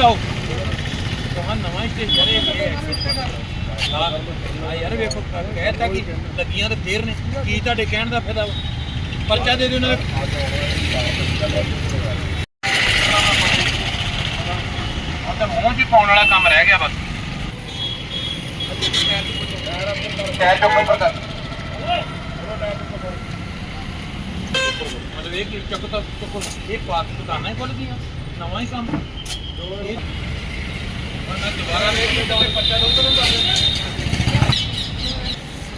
ਲਾਓ। ਤੁਹਾਂ ਨਵਾਂ ਸਟੇਸ਼ਨ ਇਹ ਆ ਯਾਰ ਵੇਖੋ ਕਹਿਤਾ ਕਿ ਲੱਗੀਆਂ ਤੇ ਫੇਰ ਨੇ। ਕੀ ਤੁਹਾਡੇ ਕਹਿਣ ਦਾ ਫਾਇਦਾ? ਪਰਚਾ ਦੇ ਦਿਓ ਨਾ ਆ ਤਾਂ ਮੂੰਹ 'ਚ ਹੀ ਪਾਉਣ ਵਾਲਾ ਕੰਮ ਰਹਿ ਗਿਆ ਬਸ। ਟਾਇਰ ਚੁੱਕ ਉੱਪਰ ਕਰ। ਮਤਲਬ ਇਹ ਕਿ ਚੱਕ ਤਾਂ ਚੱਕੋ ਇਹ ਪਾਕ ਦੁਕਾਨਾਂ ਹੀ ਖੁੱਲ ਗਈਆਂ। ਨਵਾਂ ਹੀ ਕੰਮ।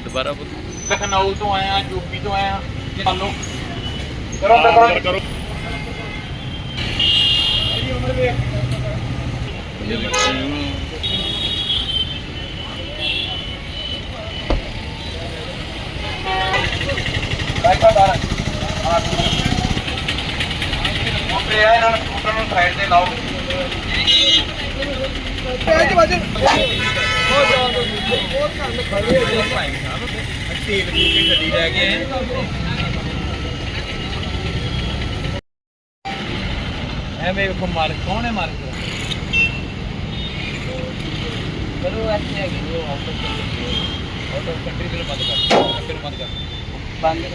ਦੁਬਾਰਾ ਲਖਨਊ ਤੋਂ ਆਇਆ ਯੂਪੀ ਤੋਂ ਆਇਆ ਲਓ ਕਰੋ ਕਰੋ ਇਹਦੀ ਉਮਰ ਵੇਖ ਬੈਠਾ ਬਾਹਰ ਹਾਂ ਉੱਤੇ ਆ ਇਹਨਾਂ ਨੂੰ ਸਕੂਟਰ ਨੂੰ ਸਾਈਡ ਤੇ ਲਾਓ। ਪੈਜ ਵਜਨ ਹੋ ਜਾਓ ਬਹੁਤ ਕੰਮ ਖੜੇ ਹੋ ਗਏ। ਭਾਈ ਸਾਹਿਬ ਤੇਲ ਫੂਕੇ ਗੱਡੀ ਲੈ ਕੇ ਐਵੇਂ ਵੇਖੋ ਮਾਲਕ ਕੌਣ ਹੈ ਮਾਲਕ ਚਲੋ ਅੱਛੇ ਹੈਗੇ ਨੇ ਉਹ ਆਊਟ ਆਫ ਕੰਟਰੀ ਦੇ ਬੰਦ ਕਰ ਫਿਰ ਬੰਦ ਕਰ ਬੰਦ ਕਰ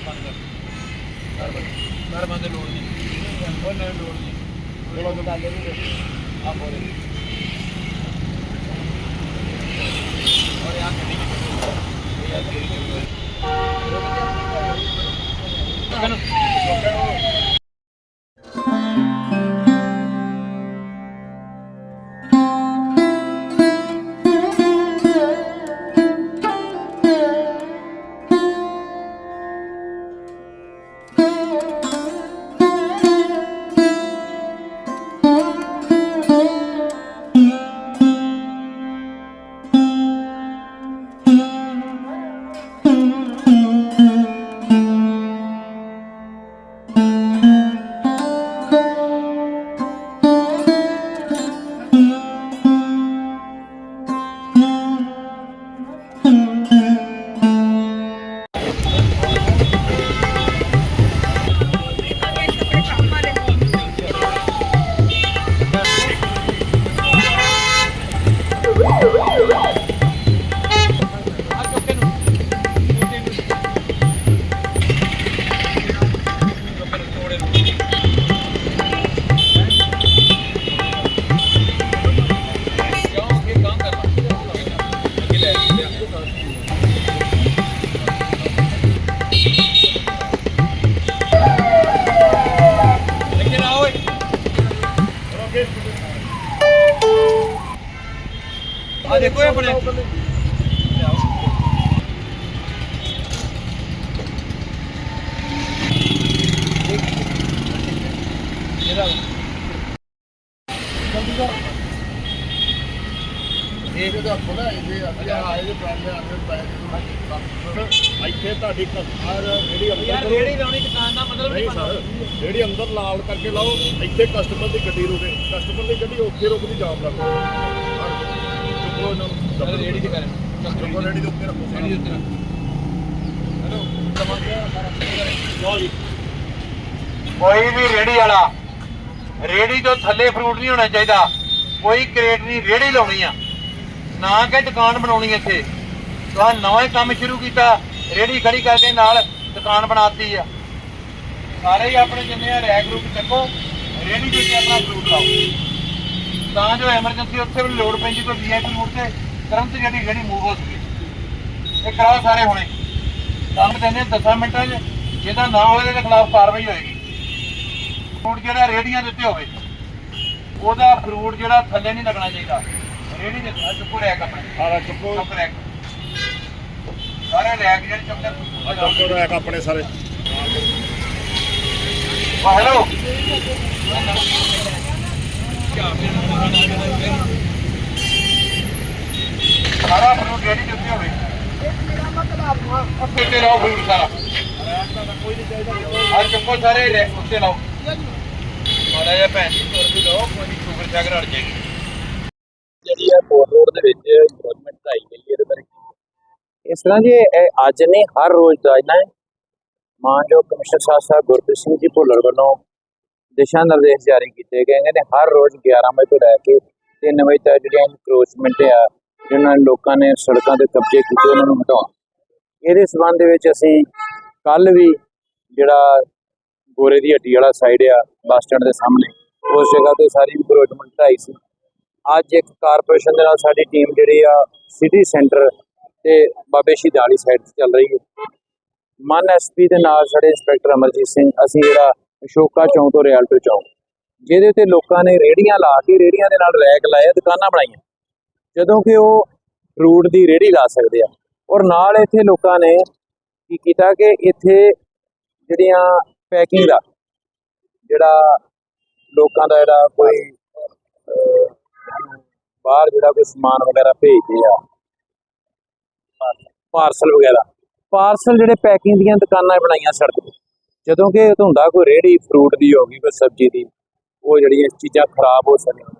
ਬੰਦ ਕਰ ਕਰ ਬੰਦ ਕਰ ਬੰਦ ਲੋੜ ਨਹੀਂ। ਉਹ ਨਹੀਂ ਲੋੜ ਨਹੀਂ। ਚਲੋ ਤਾਂ ਗੱਲ ਨਹੀਂ। ਆ ਬੋਲੇ ਆ ਦੇਖੋ ਇਹ ਅੰਦਰ ਪੈ ਇੱਥੇ ਤੁਹਾਡੀ ਕਸਟਮਰ ਜਿਹੜੀ ਅੰਦਰ ਯਾਰ ਕਰੋ। ਰੇੜੀ ਲਾਉਣੀ ਦੁਕਾਨ ਦਾ ਮਤਲਬ ਨਹੀਂ ਨਹੀਂ ਪਤਾ। ਸਰ ਜਿਹੜੀ ਅੰਦਰ ਲਾਲ ਕਰਕੇ ਲਾਓ। ਇੱਥੇ ਕਸਟਮਰ ਦੀ ਗੱਡੀ ਰੁਕੇ। ਕਸਟਮਰ ਦੀ ਗੱਡੀ ਉੱਥੇ ਰੁਕਦੀ ਜਾਮ ਰੱਖੋ ਚੁੱਕੋ ਨੂੰ ਰੇੜੀ ਤੇ ਕਰ ਚੁੱਕੋ ਰੇੜੀ ਦੇ ਉੱਤੇ ਰੱਖੋ ਰੇੜੀ ਦੇ ਉੱਤੇ ਹੈਲੋ ਲਓ ਜੀ ਕੋਈ ਵੀ ਰੇੜੀ ਵਾਲਾ ਰੇੜੀ ਤੋਂ ਥੱਲੇ ਫਰੂਟ ਨਹੀਂ ਹੋਣਾ ਚਾਹੀਦਾ। ਕੋਈ ਕ੍ਰੇਟ ਨਹੀਂ ਰੇੜੀ ਲਾਉਣੀ ਆ। ਨਾ ਕਿ ਦੁਕਾਨ ਬਣਾਉਣੀ ਇੱਥੇ। ਤੁਹਾਂ ਨਵਾਂ ਹੀ ਕੰਮ ਸ਼ੁਰੂ ਕੀਤਾ ਰੇੜੀ ਖੜੀ ਕਰਕੇ ਨਾਲ ਦੁਕਾਨ ਬਣਾਤੀ ਆ। ਸਾਰੇ ਹੀ ਆਪਣੇ ਜਿੰਨੇ ਆ ਰੈਕ ਗਰੁੱਪ ਚੱਕੋ ਰੇੜੀ ਦੇ ਉੱਤੇ ਆਪਣਾ ਫਰੂਟ ਲਾਓ। ਤਾਂ ਜੋ ਐਮਰਜੈਂਸੀ ਉੱਥੇ ਵੀ ਲੋੜ ਪੈਂਦੀ ਕੋਈ ਵੀਆਈਪੀ ਮੋੜ ਤੇ ਤੁਰੰਤ ਜਿਹੜੀ ਜਿਹੜੀ ਮੂਵ ਹੋ ਸਕੇ। ਇਹ ਕਰਾਓ ਸਾਰੇ ਹੁਣੇ। ਕੰਮ ਦਿੰਦੇ 10 ਮਿੰਟਾਂ 'ਚ ਜਿਹਦਾ ਨਾ ਹੋਵੇ ਇਹਦੇ ਖਿਲਾਫ ਕਾਰਵਾਈ ਹੋਏਗੀ। ਫਰੂਟ ਜਿਹੜਾ ਰੇੜੀਆਂ ਦੇ ਉੱਤੇ ਹੋਵੇ ਉਹਦਾ ਫਰੂਟ ਜਿਹੜਾ ਥੱਲੇ ਨਹੀਂ ਲੱਗਣਾ ਚਾਹੀਦਾ। ਰੇੜੀ ਦੇ ਚੁੱਕੋ ਰੈਕ ਆਪਣੇ। ਸਾਰਾ ਚੁੱਕੋ। ਚੁੱਕ ਰੈਕ। ਸਾਰੇ ਰੈਕ ਜਿਹੜੇ ਚੁੱਕਦੇ ਚੁੱਕੋ ਰੈਕ ਆਪਣੇ ਸਾਰੇ। ਹੈਲੋ ਸਾਰਾ ਫਰੂਟ ਰੈਡੀ ਦਿੱਤੇ ਹੋਵੇ। ਉੱਤੇ ਲਾਓ ਫਰੂਟ ਸਾਰਾ। ਆ ਚੁੱਕੋ ਸਾਰੇ ਰੈ- ਉੱਤੇ ਲਾਓ। ਮਾੜਾ ਜਿਹਾ ਭੈਣ ਜੀ ਤੁਰ ਵੀ ਲਓ ਕੋਈ ਸ਼ੂਗਰ ਸ਼ਾਗਰ ਅੜ ਜਾਏਗੀ। ਜਿਹੜੀ ਹੈ ਬੋਰ ਰੋਡ ਦੇ ਵਿੱਚ ਇੰਪਰੂਵਮੈਂਟ ਆਈ ਗਈ ਇਹਦੇ ਬਾਰੇ? ਇਸ ਤਰ੍ਹਾਂ ਜੀ ਇਹ ਅੱਜ ਨਹੀਂ ਹਰ ਰੋਜ਼ ਦਾ ਇਹਨਾਂ ਮਾਨਯੋਗ ਕਮਿਸ਼ਨਰ ਸਾਹਿਬ ਸਾਹਿਬ ਗੁਰਪ੍ਰੀਤ ਸਿੰਘ ਜੀ ਭੁੱਲਰ ਵੱਲੋਂ ਦਿਸ਼ਾ ਨਿਰਦੇਸ਼ ਜਾਰੀ ਕੀਤੇ ਗਏ ਨੇ ਹਰ ਰੋਜ਼ 11 ਵਜੇ ਤੋਂ ਲੈ ਕੇ 3 ਵਜੇ ਤੱਕ ਜਿਹੜੀਆਂ ਇਨਕਰੋਚਮੈਂਟ ਆ, ਜਿਨ੍ਹਾਂ ਲੋਕਾਂ ਨੇ ਸੜਕਾਂ ਤੇ ਕਬਜ਼ੇ ਕੀਤੇ, ਉਹਨਾਂ ਨੂੰ ਹਟਾਉਣ। ਇਹਦੇ ਸਬੰਧ ਦੇ ਵਿੱਚ ਅਸੀਂ ਕੱਲ ਵੀ ਜਿਹੜਾ ਗੋਰੇ ਦੀ ਹੱਟੀ ਵਾਲਾ ਸਾਈਡ ਆ, ਬੱਸ ਸਟੈਂਡ ਦੇ ਸਾਹਮਣੇ, ਉਸ ਜਗ੍ਹਾ ਤੇ ਸਾਰੀ ਇਨਕਰੋਚਮੈਂਟ ਹਟਾਈ ਸੀ। ਅੱਜ ਇੱਕ ਕਾਰਪੋਰੇਸ਼ਨ ਦੇ ਨਾਲ ਸਾਡੀ ਟੀਮ ਜਿਹੜੀ ਆ ਸਿਟੀ ਸੈਂਟਰ ਤੇ ਬਾਬੇ ਸ਼ਹੀਦਾਂ ਵਾਲੀ ਸਾਈਡ ਤੇ ਚੱਲ ਰਹੀ ਹੈ। ਮਨ ਐਸਪੀ ਦੇ ਨਾਲ ਸਾਡੇ ਇੰਸਪੈਕਟਰ ਅਮਰਜੀਤ ਸਿੰਘ, ਅਸੀਂ ਜਿਹੜਾ ਅਸ਼ੋਕਾ ਚੌਂਕ ਤੋਂ ਰਿਆਲਟੋ ਚੌਂਕ। ਜਿਹਦੇ ਉੱਤੇ ਲੋਕਾਂ ਨੇ ਰੇੜੀਆਂ ਲਾ ਕੇ ਰੇੜੀਆਂ ਦੇ ਨਾਲ ਰੈਕ ਲਾਇਆ, ਦੁਕਾਨਾਂ ਬਣਾਈਆਂ। ਜਦੋਂ ਕਿ ਉਹ ਫਰੂਟ ਦੀ ਰੇੜੀ ਲਾ ਸਕਦੇ ਆ। ਔਰ ਨਾਲ ਇੱਥੇ ਲੋਕਾਂ ਨੇ ਕੀ ਕੀਤਾ ਕਿ ਇੱਥੇ ਜਿਹੜੀਆਂ ਪੈਕਿੰਗ ਦਾ, ਜਿਹੜਾ ਲੋਕਾਂ ਦਾ ਜਿਹੜਾ ਕੋਈ ਬਾਹਰ ਜਿਹੜਾ ਕੋਈ ਸਮਾਨ ਵਗੈਰਾ ਭੇਜਦੇ ਆ, ਪਾਰਸਲ ਵਗੈਰਾ। ਪਾਰਸਲ ਜਿਹੜੇ ਪੈਕਿੰਗ ਦੀਆਂ ਦੁਕਾਨਾਂ ਬਣਾਈਆਂ ਸੜਕ ਤੇ। ਜਦੋਂ ਕਿ ਧੁੰਦਾ ਕੋਈ ਰੇੜੀ ਫਰੂਟ ਦੀ ਹੋ ਗਈ, ਕੋਈ ਸਬਜ਼ੀ ਦੀ, ਉਹ ਜਿਹੜੀਆਂ ਚੀਜ਼ਾਂ ਖਰਾਬ ਹੋ ਸਕਦੀਆਂ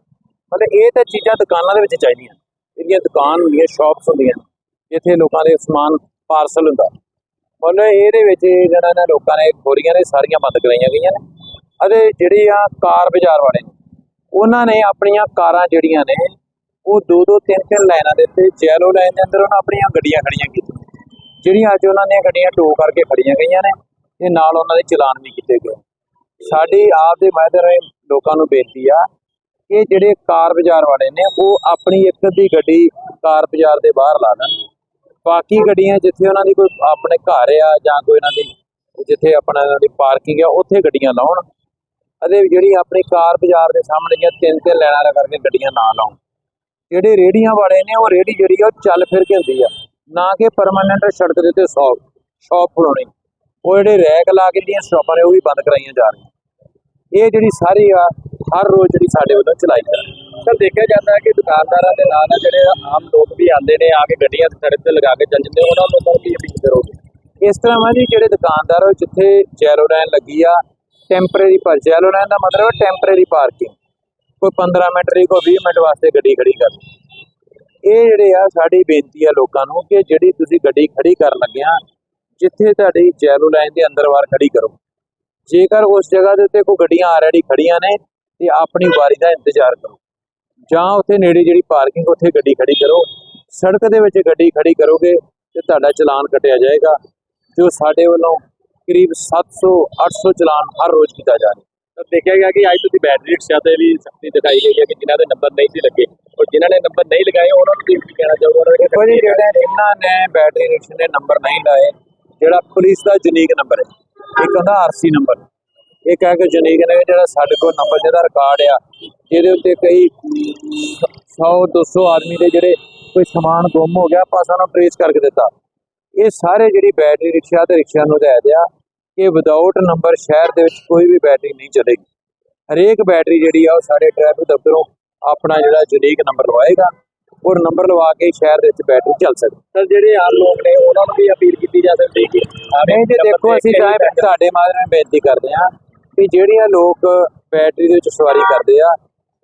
ਮਤਲਬ ਇਹ ਤਾਂ ਚੀਜ਼ਾਂ ਦੁਕਾਨਾਂ ਦੇ ਵਿੱਚ ਚਾਹੀਦੀਆਂ। ਜਿਹੜੀਆਂ ਦੁਕਾਨ ਹੁੰਦੀਆਂ ਸ਼ਾਪਸ ਹੁੰਦੀਆਂ ਜਿੱਥੇ ਲੋਕਾਂ ਦੇ ਸਮਾਨ ਪਾਰਸਲ ਹੁੰਦਾ। ਮਤਲਬ ਇਹਦੇ ਵਿੱਚ ਜਿਹੜਾ ਨਾ ਲੋਕਾਂ ਨੇ ਖੋਰੀਆਂ ਨੇ, ਸਾਰੀਆਂ ਬੰਦ ਕਰਾਈਆਂ ਗਈਆਂ ਨੇ। ਅਤੇ ਜਿਹੜੀ ਆ ਕਾਰ ਬਾਜ਼ਾਰ ਵਾਲੇ ਨੇ, ਉਹਨਾਂ ਨੇ ਆਪਣੀਆਂ ਕਾਰਾਂ ਜਿਹੜੀਆਂ ਨੇ, ਉਹ ਦੋ ਦੋ, ਤਿੰਨ ਤਿੰਨ ਲਾਈਨਾਂ ਦੇ ਉੱਤੇ ਜੈਲੋ ਲਾਈਨ ਦੇ ਅੰਦਰ ਉਹਨਾਂ ਆਪਣੀਆਂ ਗੱਡੀਆਂ ਖੜੀਆਂ ਕੀਤੀਆਂ। ਜਿਹੜੀਆਂ ਅੱਜ ਉਹਨਾਂ ਦੀਆਂ ਗੱਡੀਆਂ ਟੋ ਕਰਕੇ ਖੜੀਆਂ ਗਈਆਂ ਨੇ ਤੇ ਨਾਲ ਉਹਨਾਂ ਦੇ ਚਲਾਨ ਵੀ ਕੀਤੇ ਗਏ। ਸਾਡੀ ਆਪ ਦੇ ਮਾਧਿਅਮ ਰਾਹੀਂ ਲੋਕਾਂ ਨੂੰ ਬੇਨਤੀ ਆ ਕਿ ਜਿਹੜੇ ਕਾਰ ਬਾਜ਼ਾਰ ਵਾਲੇ ਨੇ, ਉਹ ਆਪਣੀ ਇੱਕ ਅੱਧੀ ਗੱਡੀ ਕਾਰ ਬਾਜ਼ਾਰ ਦੇ ਬਾਹਰ ਲਾ ਦੇਣ। ਬਾਕੀ ਗੱਡੀਆਂ ਜਿੱਥੇ ਉਹਨਾਂ ਦੀ ਕੋਈ ਆਪਣੇ ਘਰ ਆ ਜਾਂ ਕੋਈ ਇਹਨਾਂ ਦੀ ਜਿੱਥੇ ਆਪਣਾ ਇਹਨਾਂ ਦੀ ਪਾਰਕਿੰਗ ਆ, ਉੱਥੇ ਗੱਡੀਆਂ ਲਾਉਣ। ਅਤੇ ਜਿਹੜੀ ਆਪਣੀ ਕਾਰ ਬਾਜ਼ਾਰ ਦੇ ਸਾਹਮਣੇ ਦੀਆਂ ਤਿੰਨ ਤਿੰਨ ਲਾਈਨਾਂ ਲਗਾ ਕਰਕੇ ਗੱਡੀਆਂ ਨਾ ਲਾਉਣ। ਜਿਹੜੇ ਰੇੜੀਆਂ ਵਾਲੇ ਨੇ, ਉਹ ਰੇੜੀ ਜਿਹੜੀ ਆ, ਉਹ ਚੱਲ ਫਿਰ ਕੇ ਹੁੰਦੀ ਆ। ਨਾ ਕਿ ਪਰਮਾਨੈਂਟ ਸੜਕ ਦੇ ਉੱਤੇ ਸ਼ੌਪ ਸ਼ਾਪ ਖੜਾਉਣੀ ਉਹ ਜਿਹੜੇ ਰੈਕ ਲਾ ਕੇ ਜਿਹੜੀਆਂ ਸ਼ਾਪਾਂ ਨੇ ਉਹ ਵੀ ਬੰਦ ਕਰਾਈਆਂ ਜਾ ਰਹੀਆਂ। ਇਹ ਜਿਹੜੀ ਸਾਰੀ ਆ, ਹਰ ਰੋਜ਼ ਜਿਹੜੀ ਸਾਡੇ ਵੱਲੋਂ ਚਲਾਈ ਜਾ ਰਹੀ। ਹੈ ਸਰ, ਦੇਖਿਆ ਜਾਂਦਾ ਹੈ ਕਿ ਦੁਕਾਨਦਾਰਾਂ ਦੇ ਨਾਲ ਜਿਹੜੇ ਆਮ ਲੋਕ ਵੀ ਆਉਂਦੇ ਨੇ, ਆ ਕੇ ਗੱਡੀਆਂ ਸੜਕ ਤੇ ਲਗਾ ਕੇ ਚੱਲ ਜਾਂਦੇ ਉਹਨਾਂ ਨੂੰ ਸਰ ਕੀ ਅਪੀਲ ਕਰੋਗੇ? ਇਸ ਤਰ੍ਹਾਂ ਵਾ ਜੀ, ਜਿਹੜੇ ਦੁਕਾਨਦਾਰ ਉਹ ਜਿੱਥੇ ਜੈਲੋ ਲਾਈਨ ਲੱਗੀ ਆ ਟੈਂਪਰੇਰੀ ਪਰ ਜੈਲੋ ਲਾਈਨ ਦਾ ਮਤਲਬ ਹੈ ਟੈਂਪਰੇਰੀ ਪਾਰਕਿੰਗ ਕੋਈ 15 ਮਿੰਟ ਲਈ ਕੋਈ 20 ਮਿੰਟ ਵਾਸਤੇ ਗੱਡੀ ਖੜੀ ਕਰ ਇਹ ਜਿਹੜੇ ਆ, ਸਾਡੀ ਬੇਨਤੀ ਆ ਲੋਕਾਂ ਨੂੰ ਕਿ ਜਿਹੜੀ ਤੁਸੀਂ ਗੱਡੀ ਖੜੀ ਕਰਨ ਲੱਗਿਆ ਜਿੱਥੇ ਤੁਹਾਡੀ ਜੈਲੋ ਲਾਈਨ ਦੇ ਅੰਦਰ ਬਾਹਰ ਖੜੀ ਕਰੋ। ਜੇਕਰ ਉਸ ਜਗ੍ਹਾ ਦੇ ਉੱਤੇ ਕੋਈ ਗੱਡੀਆਂ ਆਲਰੇਡੀ ਖੜੀਆਂ ਨੇ ਤੇ ਆਪਣੀ ਵਾਰੀ ਦਾ ਇੰਤਜ਼ਾਰ ਕਰੋ। ਜਾਂ ਉੱਥੇ ਨੇੜੇ ਜਿਹੜੀ ਪਾਰਕਿੰਗ ਉੱਥੇ ਗੱਡੀ ਖੜੀ ਕਰੋ। ਸੜਕ ਦੇ ਵਿੱਚ ਗੱਡੀ ਖੜੀ ਕਰੋਗੇ ਤੇ ਤੁਹਾਡਾ ਚਲਾਨ ਕੱਟਿਆ ਜਾਏਗਾ ਜੋ ਸਾਡੇ ਵੱਲੋਂ ਕਰੀਬ 700 800 ਚਲਾਨ ਹਰ ਰੋਜ਼ ਕੀਤਾ ਜਾ ਰਿਹਾ। ਸਰ ਦੇਖਿਆ ਗਿਆ ਕਿ ਅੱਜ ਤੁਸੀਂ ਬੈਟਰੀ ਰਿਕਸ਼ਾ ਤੇ ਵੀ ਸਖਤੀ ਦਿਖਾਈ ਗਈ ਹੈ ਕਿ ਜਿਨ੍ਹਾਂ ਦੇ ਨੰਬਰ ਨਹੀਂ ਸੀ ਲੱਗੇ। ਔਰ ਜਿਨ੍ਹਾਂ ਨੇ ਨੰਬਰ ਨਹੀਂ ਲਗਾਏ ਉਹਨਾਂ ਨੂੰ ਕੀ ਕਹਿਣਾ ਉਹਨਾਂ ਦੇਖੋ ਜੀ ਜਿਹੜੇ ਜਿਨ੍ਹਾਂ ਨੇ ਬੈਟਰੀ ਰਿਕਸ਼ੇ ਦੇ ਨੰਬਰ ਨਹੀਂ ਲਾਏ ਜਿਹੜਾ ਪੁਲਿਸ ਦਾ ਜੁਨੀਕ ਨੰਬਰ ਹੈ, ਇੱਕ ਹੁੰਦਾ ਆਰਸੀ ਨੰਬਰ। ਇਹ ਕਹਿ ਕੇ ਜੁਨੀਕ ਨੇ ਜਿਹੜਾ ਸਾਡੇ ਕੋਲ ਨੰਬਰ ਜਿਹਦਾ ਰਿਕਾਰਡ ਆ, ਜਿਹਦੇ ਉੱਤੇ ਕਈ 100 200 ਆਦਮੀ ਦੇ ਜਿਹੜੇ ਕੋਈ ਸਮਾਨ ਗੁੰਮ ਹੋ ਗਿਆ, ਆਪਾਂ ਸਾਨੂੰ ਟ੍ਰੇਸ ਕਰਕੇ ਦਿੱਤਾ। ਇਹ ਸਾਰੇ ਜਿਹੜੀ ਬੈਟਰੀ ਰਿਕਸ਼ਾ ਤੇ ਰਿਕਸ਼ਾ ਨੂੰ ਹਦਾਇਤ ਆ ਕਿ ਵਿਦਆਊਟ ਨੰਬਰ ਸ਼ਹਿਰ ਦੇ ਵਿੱਚ ਕੋਈ ਵੀ ਬੈਟਰੀ ਨਹੀਂ ਚੱਲੇਗੀ। ਹਰੇਕ ਬੈਟਰੀ ਜਿਹੜੀ ਆ ਉਹ ਸਾਡੇ ਟ੍ਰੈਫਿਕ ਦਫ਼ਤਰੋਂ ਆਪਣਾ ਜਿਹੜਾ ਜੁਨੀਕ ਨੰਬਰ ਲਵਾਏਗਾ। ਔਰ ਨੰਬਰ ਲਵਾ ਕੇ ਸ਼ਹਿਰ ਦੇ ਵਿੱਚ ਬੈਟਰੀ ਚੱਲ ਸਕਦੀ ਸਰ ਜਿਹੜੇ ਆਮ ਲੋਕ ਨੇ ਉਹਨਾਂ ਨੂੰ ਵੀ ਅਪੀਲ ਕੀਤੀ ਜਾ ਸਕਦੀ ਹੈ। ਕਿ ਨਹੀਂ ਜੀ ਦੇਖੋ ਅਸੀਂ ਚਾਹੇ ਤੁਹਾਡੇ ਮਾਧਿਅਮ ਬੇਨਤੀ ਕਰਦੇ ਹਾਂ ਕਿ ਜਿਹੜੀਆਂ ਲੋਕ ਬੈਟਰੀ ਦੇ ਵਿੱਚ ਸਵਾਰੀ ਕਰਦੇ ਆ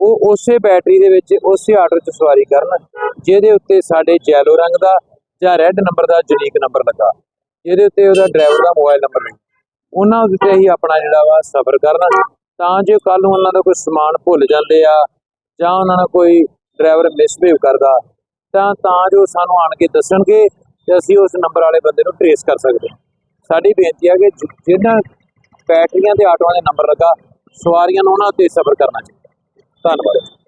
ਉਹ ਉਸੇ ਬੈਟਰੀ ਦੇ ਵਿੱਚ ਉਸੇ ਆਰਡਰ 'ਚ ਸਵਾਰੀ ਕਰਨ ਜਿਹਦੇ ਉੱਤੇ ਸਾਡੇ ਜੈਲੋ ਰੰਗ ਦਾ ਜਾਂ ਰੈੱਡ ਨੰਬਰ ਦਾ ਯੂਨੀਕ ਨੰਬਰ ਲੱਗਾ ਜਿਹਦੇ ਉੱਤੇ ਉਹਦਾ ਡਰਾਈਵਰ ਦਾ ਮੋਬਾਈਲ ਨੰਬਰ ਨਹੀਂ ਉਹਨਾਂ ਉੱਤੇ ਹੀ ਆਪਣਾ ਜਿਹੜਾ ਵਾ ਸਫ਼ਰ ਕਰਨ ਤਾਂ ਜੇ ਕੱਲ ਨੂੰ ਉਹਨਾਂ ਦਾ ਕੋਈ ਸਮਾਨ ਭੁੱਲ ਜਾਂਦੇ ਆ ਜਾਂ ਉਹਨਾਂ ਨਾਲ ਕੋਈ ਡਰਾਈਵਰ ਮਿਸਬਿਹੇਵ ਕਰਦਾ, ਤਾਂ ਤਾਂ ਜੋ ਸਾਨੂੰ ਆਣ ਕੇ ਦੱਸਣਗੇ ਤੇ ਅਸੀਂ ਉਸ ਨੰਬਰ ਵਾਲੇ ਬੰਦੇ ਨੂੰ ਟ੍ਰੇਸ ਕਰ ਸਕਦੇ ਸਾਡੀ ਬੇਨਤੀ ਹੈ ਕਿ ਜਿਹਨਾਂ ਬੈਟਰੀਆਂ ਤੇ ਆਟੋਆਂ ਦੇ ਨੰਬਰ ਲੱਗਾ, ਸਵਾਰੀਆਂ ਨੂੰ ਉਹਨਾਂ 'ਤੇ ਸਫ਼ਰ ਕਰਨਾ ਚਾਹੀਦਾ। ਧੰਨਵਾਦ।